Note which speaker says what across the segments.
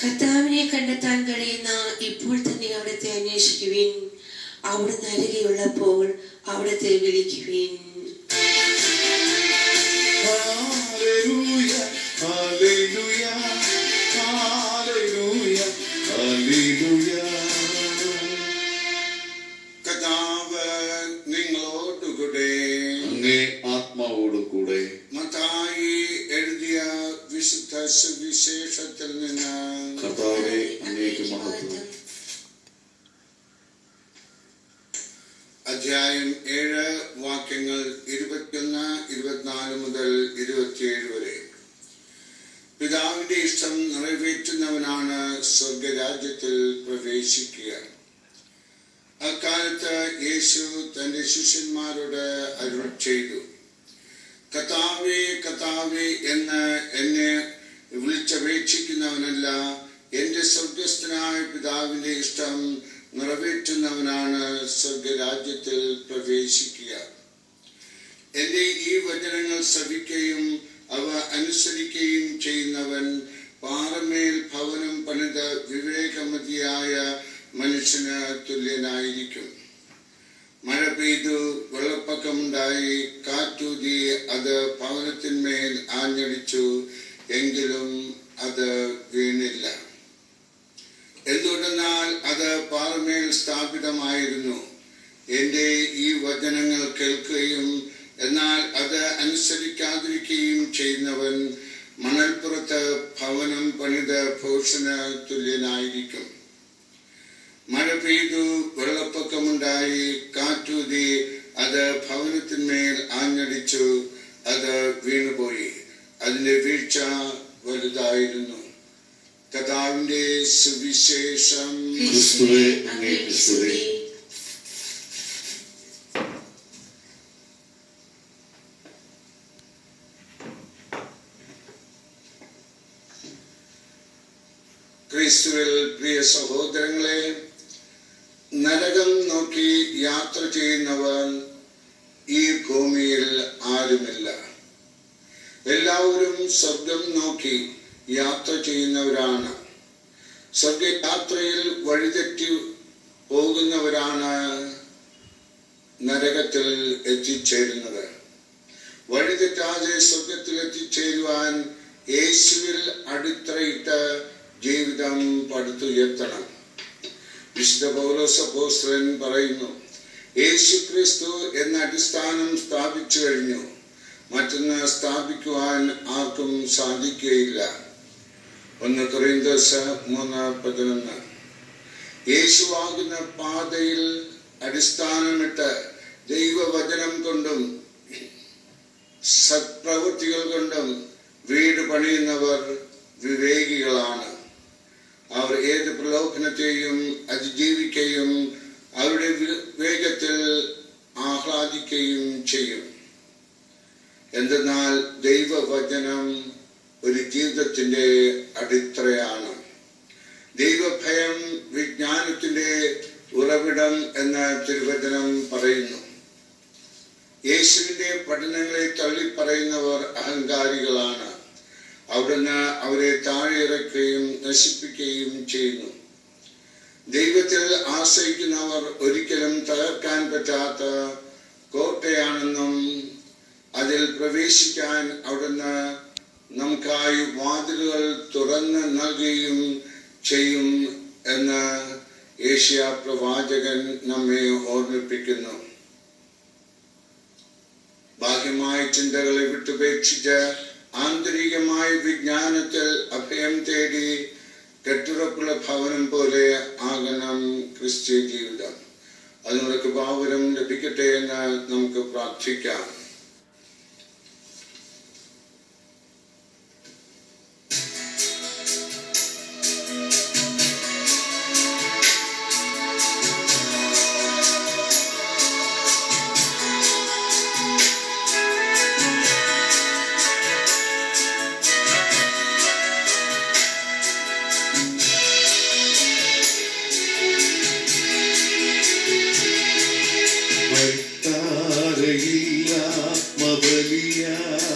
Speaker 1: കർത്താവിനെ കണ്ടെത്താൻ കഴിയുന്ന ഇപ്പോൾ തന്നെ അവിടുത്തെ അന്വേഷിക്കുവിൻ. അവിടുന്ന് അരികെയുള്ളപ്പോൾ അവിടുത്തെ വിളിക്കുവിൻ.
Speaker 2: Hallelujah, hallelujah, hallelujah, കർത്താവെ അങ്ങേക്ക് മഹത്വം.
Speaker 3: അധ്യായം ഏഴ് വാക്യങ്ങൾ ഇരുപത്തിയൊന്ന് ഇരുപത്തിനാല് മുതൽ ഇരുപത്തിയേഴ് വരെ. പിതാവിന്റെ ഇഷ്ടം നിറവേറ്റുന്നവനാണ് സ്വർഗരാജ്യത്തിൽ പ്രവേശിക്കുക. അക്കാലത്ത് യേശു തന്റെ ശിഷ്യന്മാരോട് അരുൾ ചെയ്തു. കഥാവേ കഥാവേ എന്ന് എന്നെ വിളിച്ചപേക്ഷിക്കുന്നവനല്ല എന്റെ സ്വർഗസ്ഥനായ പിതാവിന്റെ ഇഷ്ടം നിറവേറ്റുന്നവനാണ് സ്വർഗരാജ്യത്തിൽ പ്രവേശിക്കുക. എന്റെ ഈ വചനങ്ങൾ ശ്രവിക്കുകയും അവ അനുസരിക്കുകയും ചെയ്യുന്നവൻ പാറമേൽ ഭവനം പണിത വിവേകമതിയായ മനുഷ്യന് തുല്യനായിരിക്കും. മഴ പെയ്തു വെള്ളപ്പൊക്കമുണ്ടായി കാറ്റൂതി അത് ഭവനത്തിന്മേൽ ആഞ്ഞടിച്ചു എങ്കിലും അത് വീണില്ല. എന്തുകൊണ്ടെന്നാൽ അത് പാറമേൽ സ്ഥാപിതമായിരുന്നു. എന്റെ ഈ വചനങ്ങൾ കേൾക്കുകയും എന്നാൽ അത് അനുസരിക്കാതിരിക്കുകയും ചെയ്യുന്നവൻ മണൽപ്പുറത്ത് ഭവനം പണിത ഭൂഷന് തുല്യനായിരിക്കും. മഴ പെയ്തു വെള്ളപ്പൊക്കമുണ്ടായി കാറ്റൂതി അത് ഭവനത്തിന്മേൽ ആഞ്ഞടിച്ചു അത് വീണുപോയി. അതിന്റെ വീഴ്ച വലുതായിരുന്നു. കഥാവിന്റെ സുവിശേഷം. ക്രിസ്തുവിൽ പ്രിയ സഹോദരങ്ങളെ നരകം നോക്കി യാത്ര ചെയ്യുന്നവൻ ഈ ഭൂമിയിൽ ആരുമില്ല. എല്ലാവരും സ്വർഗം നോക്കി യാത്ര ചെയ്യുന്നവരാണ്. സ്വർഗയാത്രയിൽ വഴിതെറ്റി പോകുന്നവരാണ് നരകത്തിൽ എത്തിച്ചേരുന്നത്. വഴിതെറ്റാതെ സ്വർഗത്തിൽ എത്തിച്ചേരുവാൻ യേശുവിൽ അടിത്തറയിട്ട് ജീവിതം പടുത്തുയർത്തണം. വിശുദ്ധ പൗരസഭോസ്ത്രൻ പറയുന്നു യേശു ക്രിസ്തു എന്ന അടിസ്ഥാനം സ്ഥാപിച്ചു കഴിഞ്ഞു. മറ്റൊന്ന് സ്ഥാപിക്കുവാൻ ആർക്കും സാധിക്കുകയില്ല. ഒന്ന് കൊറിന്തോസ് മൂന്ന് പതിനൊന്ന്. യേശുവാകുന്ന പാതയിൽ അടിസ്ഥാനമിട്ട് ദൈവവചനം കൊണ്ടും സത്പ്രവൃത്തികൾ കൊണ്ടും വീട് പണിയുന്നവർ വിവേകികളാണ്. അവർ ഏത് പ്രലോഭനത്തെയും അതിജീവിക്കുകയും അവരുടെ വിവേകത്തിൽ ആഹ്ലാദിക്കുകയും ചെയ്യും. എന്തെന്നാൽ ദൈവവചനം ഒരു ജീവിതത്തിന്റെ അടിത്തറയാണ്. ദൈവഭയം വിജ്ഞാനത്തിന്റെ ഉറവിടം എന്ന തിരുവചനം പറയുന്നു. യേശുവിന്റെ പഠനങ്ങളെ തള്ളിപ്പറയുന്നവർ അഹങ്കാരികളാണ്. അവിടുന്ന് അവരെ താഴെ ഇറക്കുകയും നശിപ്പിക്കുകയും ചെയ്യുന്നു. ദൈവത്തിൽ ആശ്രയിക്കുന്നവർ ഒരിക്കലും തകർക്കാൻ പറ്റാത്ത കോട്ടയാണെന്നും അതിൽ പ്രവേശിക്കാൻ അവിടുന്ന് നമുക്കായി വാതിലുകൾ തുറന്ന് നൽകുകയും ചെയ്യും എന്ന് ഏഷ്യ പ്രവാചകൻ നമ്മെ ഓർമ്മിപ്പിക്കുന്നു. ബാഹ്യമായ ചിന്തകളെ വിട്ടുപേക്ഷിച്ച് ആന്തരികമായ വിജ്ഞാനത്തിൽ അഭയം തേടി കെട്ടുറപ്പുള്ള ഭവനം പോലെ ആകണം ക്രിസ്ത്യ ജീവിതം. അതിനുള്ള കൃപാവരം ലഭിക്കട്ടെ എന്ന് നമുക്ക് പ്രാർത്ഥിക്കാം.
Speaker 2: Yeah.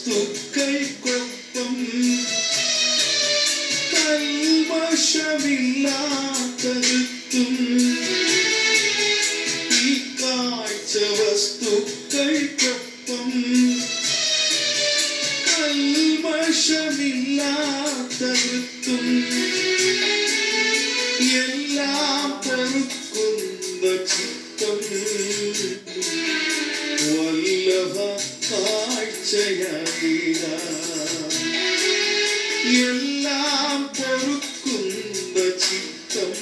Speaker 2: to എല്ലാം പൊറുക്കുന്ന ചിത്തം.